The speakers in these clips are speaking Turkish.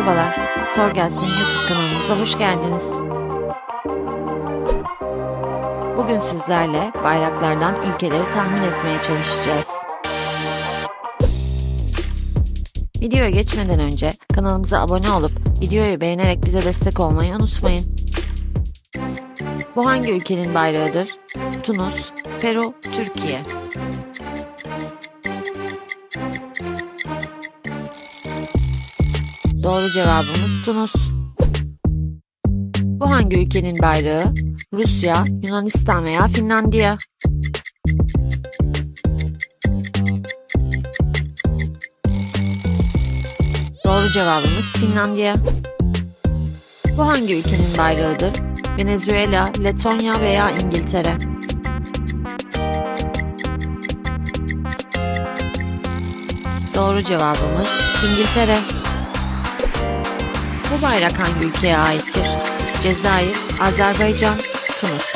Merhabalar, Sor Gelsin YouTube kanalımıza hoş geldiniz. Bugün sizlerle bayraklardan ülkeleri tahmin etmeye çalışacağız. Videoya geçmeden önce kanalımıza abone olup videoyu beğenerek bize destek olmayı unutmayın. Bu hangi ülkenin bayrağıdır? Tunus, Peru, Türkiye. Doğru cevabımız Tunus. Bu hangi ülkenin bayrağı? Rusya, Yunanistan veya Finlandiya. Doğru cevabımız Finlandiya. Bu hangi ülkenin bayrağıdır? Venezuela, Letonya veya İngiltere. Doğru cevabımız İngiltere. Bu bayrak hangi ülkeye aittir? Cezayir, Azerbaycan, Tunus.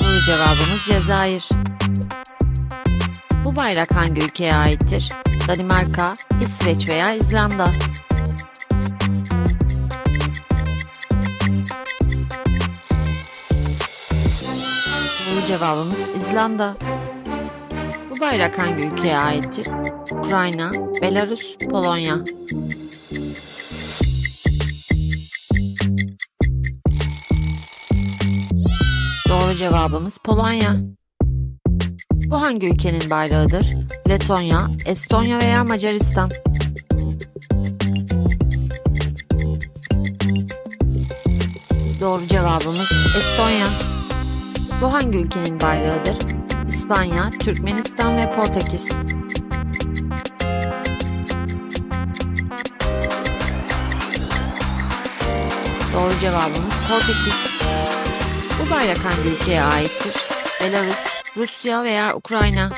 Doğru cevabımız Cezayir. Bu bayrak hangi ülkeye aittir? Danimarka, İsveç veya İzlanda. Doğru cevabımız İzlanda. Bu bayrak hangi ülkeye aittir? Ukrayna, Belarus, Polonya. Doğru cevabımız Polonya. Bu hangi ülkenin bayrağıdır? Letonya, Estonya veya Macaristan. Doğru cevabımız Estonya. Bu hangi ülkenin bayrağıdır? İspanya, Türkmenistan ve Portekiz. Doğru cevabımız Portekiz. Bu bayrak hangi ülkeye aittir? Belarus, Rusya veya Ukrayna.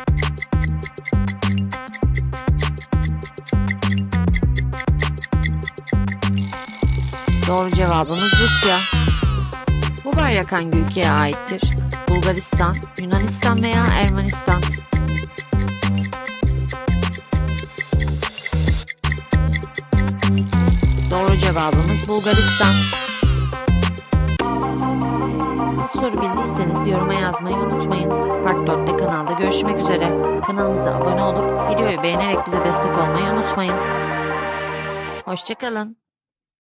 Doğru cevabımız Rusya. Bu bayrak hangi ülkeye aittir? Bulgaristan, Yunanistan veya Ermenistan. Doğru cevabımız Bulgaristan. Soru bildiyseniz yoruma yazmayı unutmayın. Part 4'te kanalda görüşmek üzere. Kanalımıza abone olup videoyu beğenerek bize destek olmayı unutmayın. Hoşçakalın.